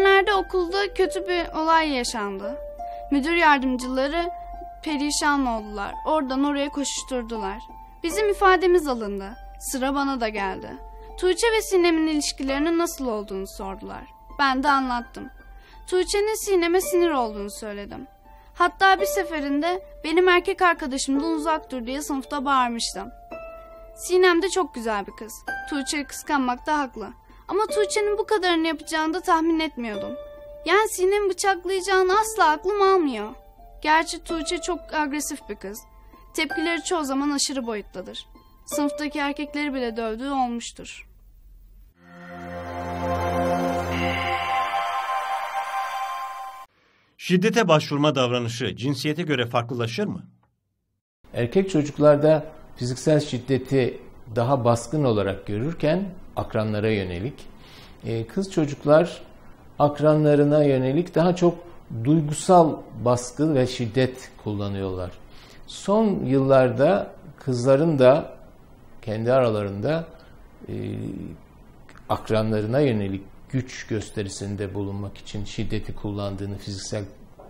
Geçenlerde okulda kötü bir olay yaşandı. Müdür yardımcıları perişan oldular. Oradan oraya koşuşturdular. Bizim ifademiz alındı. Sıra bana da geldi. Tuğçe ve Sinem'in ilişkilerinin nasıl olduğunu sordular. Ben de anlattım. Tuğçe'nin Sinem'e sinir olduğunu söyledim. Hatta bir seferinde benim erkek arkadaşımdan uzak dur diye sınıfta bağırmıştım. Sinem de çok güzel bir kız. Tuğçe'yi kıskanmakta haklı. Ama Tuğçe'nin bu kadarını yapacağını da tahmin etmiyordum. Yani Sinem'i bıçaklayacağını asla aklım almıyor. Gerçi Tuğçe çok agresif bir kız. Tepkileri çoğu zaman aşırı boyuttadır. Sınıftaki erkekleri bile dövdüğü olmuştur. Şiddete başvurma davranışı cinsiyete göre farklılaşır mı? Erkek çocuklarda fiziksel şiddeti daha baskın olarak görürken akranlara yönelik, e, kız çocuklar akranlarına yönelik daha çok duygusal baskı ve şiddet kullanıyorlar. Son yıllarda kızların da kendi aralarında e, akranlarına yönelik güç gösterisinde bulunmak için şiddeti kullandığını, fiziksel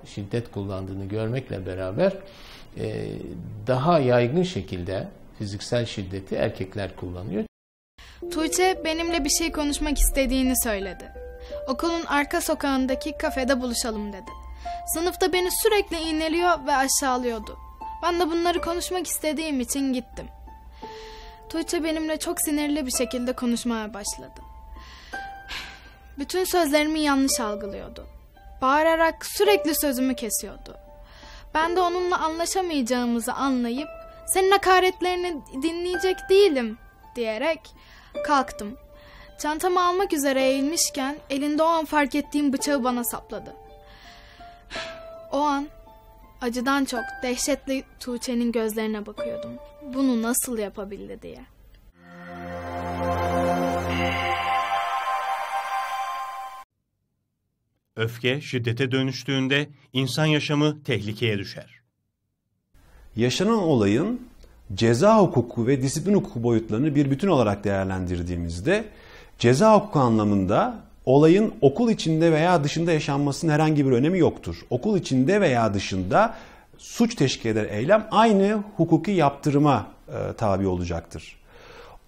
şiddet kullandığını görmekle beraber e, daha yaygın şekilde fiziksel şiddeti erkekler kullanıyor. Tuğçe benimle bir şey konuşmak istediğini söyledi. Okulun arka sokağındaki kafede buluşalım dedi. Sınıfta beni sürekli iğneliyor ve aşağılıyordu. Ben de bunları konuşmak istediğim için gittim. Tuğçe benimle çok sinirli bir şekilde konuşmaya başladı. Bütün sözlerimi yanlış algılıyordu. Bağırarak sürekli sözümü kesiyordu. Ben de onunla anlaşamayacağımızı anlayıp senin hakaretlerini dinleyecek değilim diyerek kalktım. Çantamı almak üzere eğilmişken elinde o an fark ettiğim bıçağı bana sapladı. O an acıdan çok dehşetli Tuğçe'nin gözlerine bakıyordum. Bunu nasıl yapabildi diye. Öfke şiddete dönüştüğünde insan yaşamı tehlikeye düşer. Yaşanan olayın ceza hukuku ve disiplin hukuku boyutlarını bir bütün olarak değerlendirdiğimizde ceza hukuku anlamında olayın okul içinde veya dışında yaşanmasının herhangi bir önemi yoktur. Okul içinde veya dışında suç teşkil eder eylem aynı hukuki yaptırıma e, tabi olacaktır.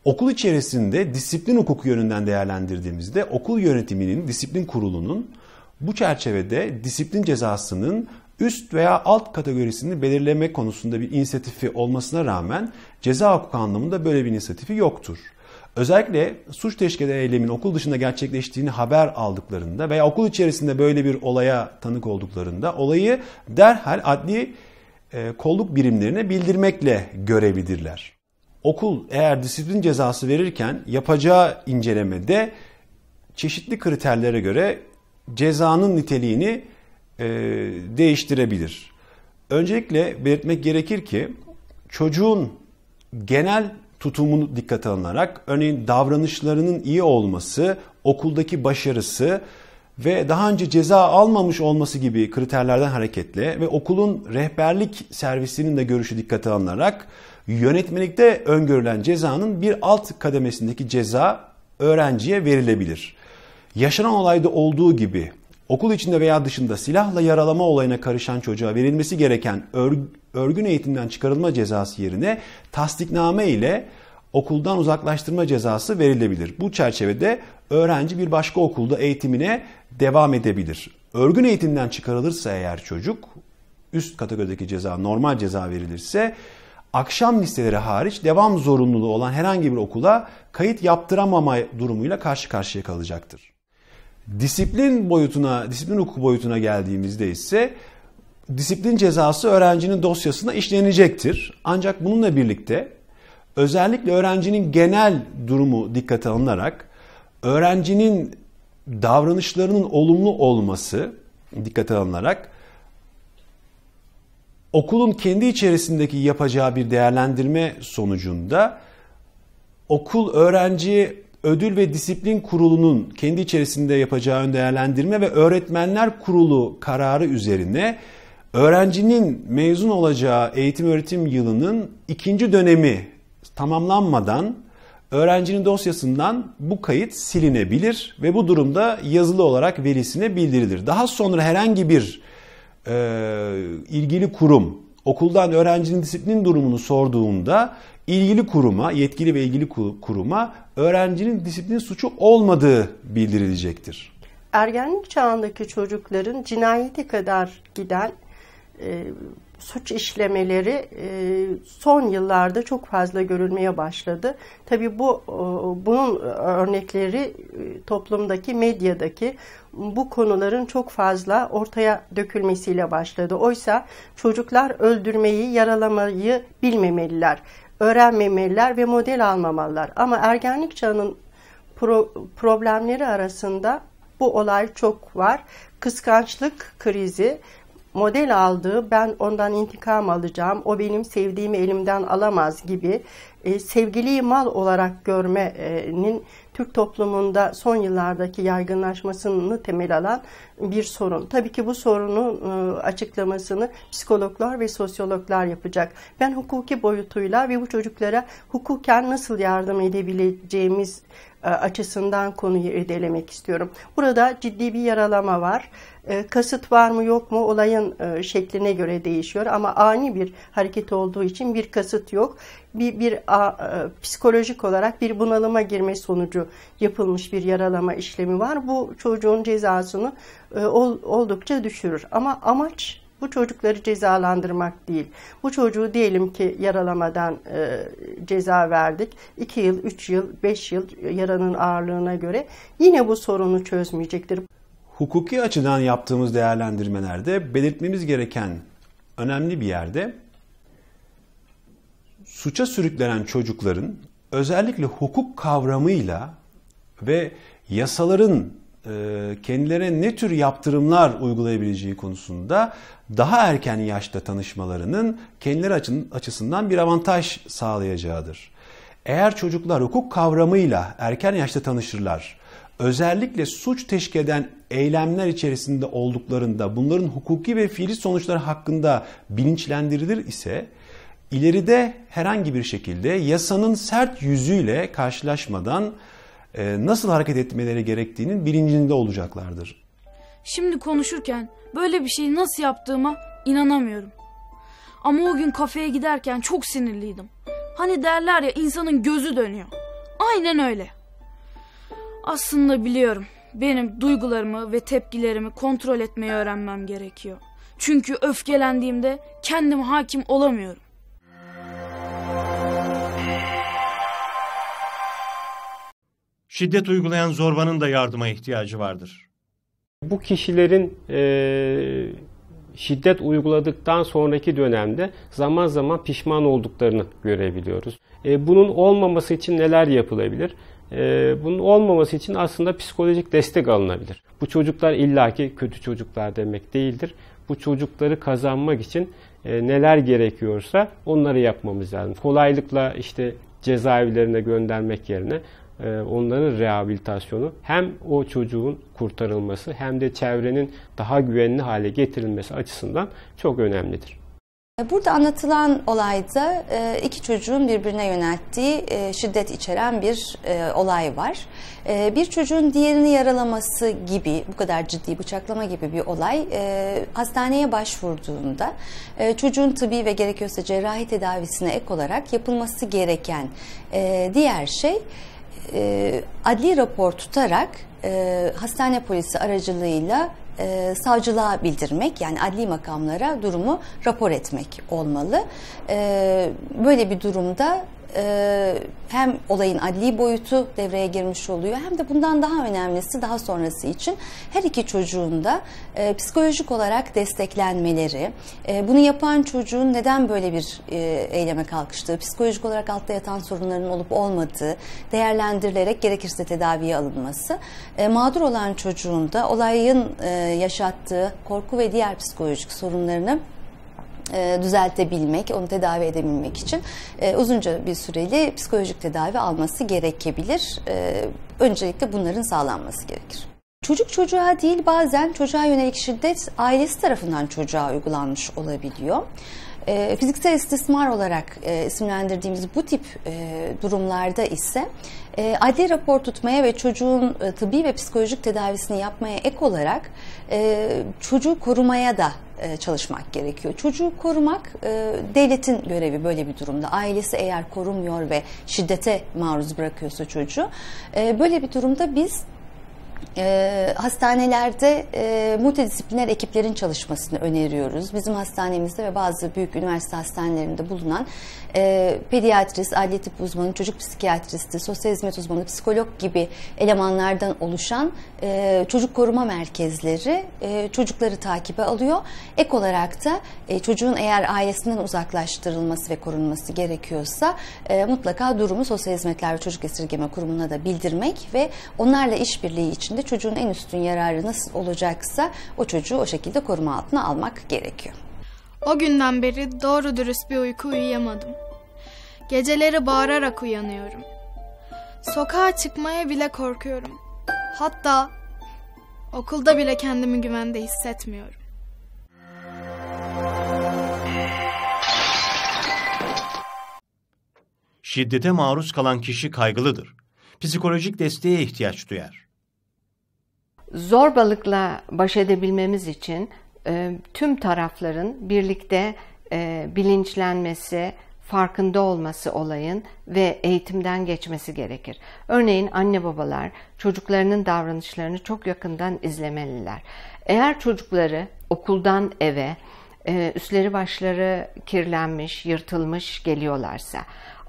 Okul içerisinde disiplin hukuku yönünden değerlendirdiğimizde okul yönetiminin, disiplin kurulunun bu çerçevede disiplin cezasının üst veya alt kategorisini belirleme konusunda bir inisiyatifi olmasına rağmen ceza hukuku anlamında böyle bir inisiyatifi yoktur. Özellikle suç teşkil eylemin okul dışında gerçekleştiğini haber aldıklarında veya okul içerisinde böyle bir olaya tanık olduklarında olayı derhal adli e, kolluk birimlerine bildirmekle görebilirler. Okul eğer disiplin cezası verirken yapacağı incelemede çeşitli kriterlere göre cezanın niteliğini e, değiştirebilir. Öncelikle belirtmek gerekir ki çocuğun genel tutumunu dikkate alınarak örneğin davranışlarının iyi olması, okuldaki başarısı ve daha önce ceza almamış olması gibi kriterlerden hareketle ve okulun rehberlik servisinin de görüşü dikkate alınarak yönetmelikte öngörülen cezanın bir alt kademesindeki ceza öğrenciye verilebilir. Yaşanan olayda olduğu gibi okul içinde veya dışında silahla yaralama olayına karışan çocuğa verilmesi gereken örgün eğitimden çıkarılma cezası yerine tasdikname ile okuldan uzaklaştırma cezası verilebilir. Bu çerçevede öğrenci bir başka okulda eğitimine devam edebilir. Örgün eğitimden çıkarılırsa eğer çocuk üst kategorideki ceza normal ceza verilirse akşam listeleri hariç devam zorunluluğu olan herhangi bir okula kayıt yaptıramama durumuyla karşı karşıya kalacaktır. Disiplin boyutuna, disiplin hukuku boyutuna geldiğimizde ise disiplin cezası öğrencinin dosyasına işlenecektir. Ancak bununla birlikte özellikle öğrencinin genel durumu dikkate alınarak öğrencinin davranışlarının olumlu olması dikkate alınarak okulun kendi içerisindeki yapacağı bir değerlendirme sonucunda okul öğrenci ödül ve disiplin kurulunun kendi içerisinde yapacağı ön değerlendirme ve öğretmenler kurulu kararı üzerine öğrencinin mezun olacağı eğitim öğretim yılının ikinci dönemi tamamlanmadan öğrencinin dosyasından bu kayıt silinebilir ve bu durumda yazılı olarak velisine bildirilir. Daha sonra herhangi bir e, ilgili kurum okuldan öğrencinin disiplin durumunu sorduğunda ilgili kuruma, yetkili ve ilgili kuruma öğrencinin disiplin suçu olmadığı bildirilecektir. Ergenlik çağındaki çocukların cinayete kadar giden e, suç işlemeleri e, son yıllarda çok fazla görülmeye başladı. Tabii bu e, bunun örnekleri e, toplumdaki, medyadaki bu konuların çok fazla ortaya dökülmesiyle başladı. Oysa çocuklar öldürmeyi, yaralamayı bilmemeliler, öğrenmemeliler ve model almamalılar. Ama ergenlik çağının pro problemleri arasında bu olay çok var. Kıskançlık krizi, model aldığı ben ondan intikam alacağım, o benim sevdiğimi elimden alamaz gibi e, sevgiliyi mal olarak görmenin Türk toplumunda son yıllardaki yaygınlaşmasını temel alan bir sorun. Tabii ki bu sorunun e, açıklamasını psikologlar ve sosyologlar yapacak. Ben hukuki boyutuyla ve bu çocuklara hukuken nasıl yardım edebileceğimiz açısından konuyu irdelemek istiyorum. Burada ciddi bir yaralama var. E, kasıt var mı yok mu olayın e, şekline göre değişiyor ama ani bir hareket olduğu için bir kasıt yok. Bir, bir a, psikolojik olarak bir bunalıma girme sonucu yapılmış bir yaralama işlemi var. Bu çocuğun cezasını oldukça düşürür. Ama amaç bu çocukları cezalandırmak değil. Bu çocuğu diyelim ki yaralamadan e, ceza verdik. 2 yıl, 3 yıl, 5 yıl yaranın ağırlığına göre yine bu sorunu çözmeyecektir. Hukuki açıdan yaptığımız değerlendirmelerde belirtmemiz gereken önemli bir yerde suça sürüklenen çocukların özellikle hukuk kavramıyla ve yasaların kendilerine ne tür yaptırımlar uygulayabileceği konusunda daha erken yaşta tanışmalarının kendileri açısından bir avantaj sağlayacağıdır. Eğer çocuklar hukuk kavramıyla erken yaşta tanışırlar, özellikle suç teşkil eden eylemler içerisinde olduklarında bunların hukuki ve fiili sonuçları hakkında bilinçlendirilir ise ileride herhangi bir şekilde yasanın sert yüzüyle karşılaşmadan e, nasıl hareket etmeleri gerektiğinin bilincinde olacaklardır. Şimdi konuşurken böyle bir şeyi nasıl yaptığıma inanamıyorum. Ama o gün kafeye giderken çok sinirliydim. Hani derler ya insanın gözü dönüyor. Aynen öyle. Aslında biliyorum. Benim duygularımı ve tepkilerimi kontrol etmeyi öğrenmem gerekiyor. Çünkü öfkelendiğimde kendim hakim olamıyorum. Şiddet uygulayan zorbanın da yardıma ihtiyacı vardır. Bu kişilerin e, şiddet uyguladıktan sonraki dönemde zaman zaman pişman olduklarını görebiliyoruz. E, bunun olmaması için neler yapılabilir? E, bunun olmaması için aslında psikolojik destek alınabilir. Bu çocuklar illaki kötü çocuklar demek değildir. Bu çocukları kazanmak için e, neler gerekiyorsa onları yapmamız lazım. Kolaylıkla işte cezaevlerine göndermek yerine onların rehabilitasyonu hem o çocuğun kurtarılması hem de çevrenin daha güvenli hale getirilmesi açısından çok önemlidir. Burada anlatılan olayda e, iki çocuğun birbirine yönelttiği e, şiddet içeren bir olay var. Bir çocuğun diğerini yaralaması gibi, bu kadar ciddi bıçaklama gibi bir olay hastaneye başvurduğunda çocuğun tıbbi ve gerekiyorsa cerrahi tedavisine ek olarak yapılması gereken diğer şey e, adli rapor tutarak e, hastane polisi aracılığıyla e, savcılığa bildirmek yani adli makamlara durumu rapor etmek olmalı. E, böyle bir durumda e, hem olayın adli boyutu devreye girmiş oluyor hem de bundan daha önemlisi daha sonrası için her iki çocuğun da e, psikolojik olarak desteklenmeleri, e, bunu yapan çocuğun neden böyle bir e, eyleme kalkıştığı, psikolojik olarak altta yatan sorunların olup olmadığı değerlendirilerek gerekirse tedaviye alınması, e, mağdur olan çocuğun da olayın e, yaşattığı korku ve diğer psikolojik sorunlarını e, düzeltebilmek, onu tedavi edebilmek için e, uzunca bir süreli psikolojik tedavi alması gerekebilir. E, öncelikle bunların sağlanması gerekir. Çocuk çocuğa değil bazen çocuğa yönelik şiddet ailesi tarafından çocuğa uygulanmış olabiliyor. E, fiziksel istismar olarak e, isimlendirdiğimiz bu tip e, durumlarda ise e, adli rapor tutmaya ve çocuğun e, tıbbi ve psikolojik tedavisini yapmaya ek olarak e, çocuğu korumaya da e, çalışmak gerekiyor. Çocuğu korumak e, devletin görevi böyle bir durumda. Ailesi eğer korumuyor ve şiddete maruz bırakıyorsa çocuğu e, böyle bir durumda biz e, hastanelerde e, multidisipliner ekiplerin çalışmasını öneriyoruz. Bizim hastanemizde ve bazı büyük üniversite hastanelerinde bulunan e, pediatrist, adli tıp uzmanı, çocuk psikiyatristi, sosyal hizmet uzmanı, psikolog gibi elemanlardan oluşan e, çocuk koruma merkezleri e, çocukları takibe alıyor. Ek olarak da e, çocuğun eğer ailesinden uzaklaştırılması ve korunması gerekiyorsa e, mutlaka durumu Sosyal Hizmetler ve Çocuk Esirgeme Kurumu'na da bildirmek ve onlarla işbirliği içinde çocuğun en üstün yararı nasıl olacaksa o çocuğu o şekilde koruma altına almak gerekiyor. O günden beri doğru dürüst bir uyku uyuyamadım. Geceleri bağırarak uyanıyorum. Sokağa çıkmaya bile korkuyorum. Hatta okulda bile kendimi güvende hissetmiyorum. Şiddete maruz kalan kişi kaygılıdır. Psikolojik desteğe ihtiyaç duyar. Zorbalıkla baş edebilmemiz için e, tüm tarafların birlikte e, bilinçlenmesi, farkında olması olayın ve eğitimden geçmesi gerekir. Örneğin anne babalar çocuklarının davranışlarını çok yakından izlemeliler. Eğer çocukları okuldan eve e, üstleri başları kirlenmiş, yırtılmış geliyorlarsa,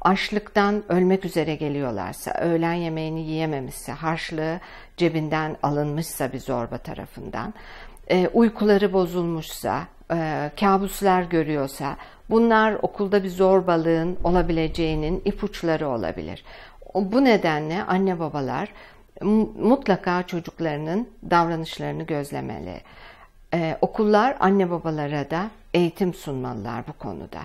açlıktan ölmek üzere geliyorlarsa, öğlen yemeğini yiyememişse, harçlığı cebinden alınmışsa bir zorba tarafından, e, uykuları bozulmuşsa, e, kabuslar görüyorsa, bunlar okulda bir zorbalığın olabileceğinin ipuçları olabilir. Bu nedenle anne babalar mutlaka çocuklarının davranışlarını gözlemeli. Ee, okullar anne babalara da eğitim sunmalılar bu konuda.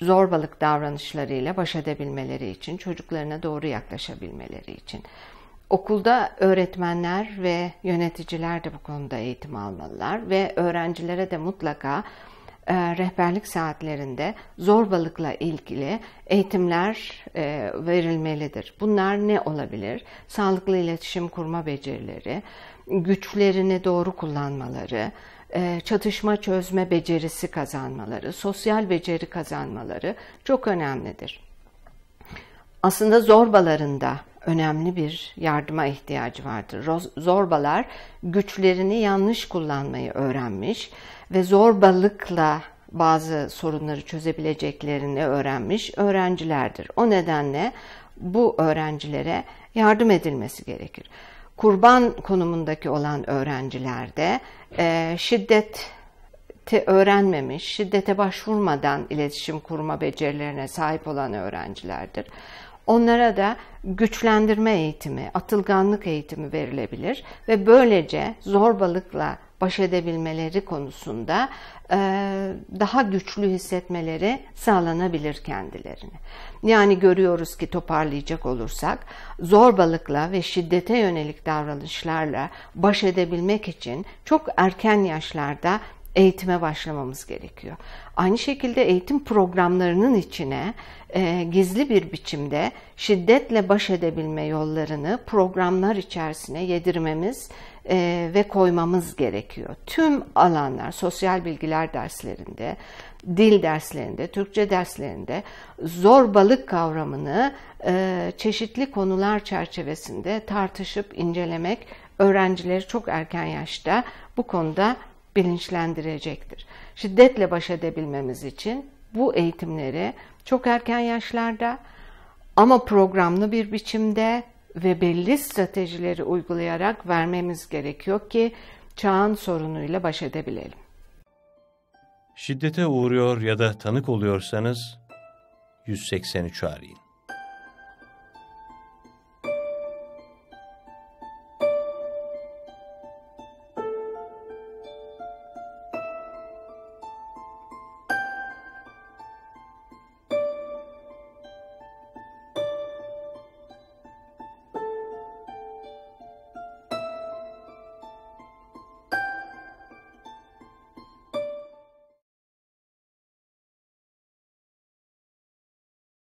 Zorbalık davranışlarıyla baş edebilmeleri için, çocuklarına doğru yaklaşabilmeleri için. Okulda öğretmenler ve yöneticiler de bu konuda eğitim almalılar ve öğrencilere de mutlaka e, rehberlik saatlerinde zorbalıkla ilgili eğitimler e, verilmelidir. Bunlar ne olabilir? Sağlıklı iletişim kurma becerileri, güçlerini doğru kullanmaları, çatışma çözme becerisi kazanmaları, sosyal beceri kazanmaları çok önemlidir. Aslında zorbalarında önemli bir yardıma ihtiyacı vardır. Zorbalar güçlerini yanlış kullanmayı öğrenmiş ve zorbalıkla bazı sorunları çözebileceklerini öğrenmiş öğrencilerdir. O nedenle bu öğrencilere yardım edilmesi gerekir. Kurban konumundaki olan öğrencilerde e, şiddet öğrenmemiş, şiddete başvurmadan iletişim kurma becerilerine sahip olan öğrencilerdir. Onlara da güçlendirme eğitimi, atılganlık eğitimi verilebilir ve böylece zorbalıkla baş edebilmeleri konusunda e, daha güçlü hissetmeleri sağlanabilir kendilerini. Yani görüyoruz ki toparlayacak olursak zorbalıkla ve şiddete yönelik davranışlarla baş edebilmek için çok erken yaşlarda eğitime başlamamız gerekiyor. Aynı şekilde eğitim programlarının içine e, gizli bir biçimde şiddetle baş edebilme yollarını programlar içerisine yedirmemiz e, ve koymamız gerekiyor. Tüm alanlar, sosyal bilgiler derslerinde, dil derslerinde, Türkçe derslerinde zorbalık kavramını e, çeşitli konular çerçevesinde tartışıp incelemek öğrencileri çok erken yaşta bu konuda bilinçlendirecektir. Şiddetle baş edebilmemiz için bu eğitimleri çok erken yaşlarda ama programlı bir biçimde ve belli stratejileri uygulayarak vermemiz gerekiyor ki çağın sorunuyla baş edebilelim. Şiddete uğruyor ya da tanık oluyorsanız 183 arayın.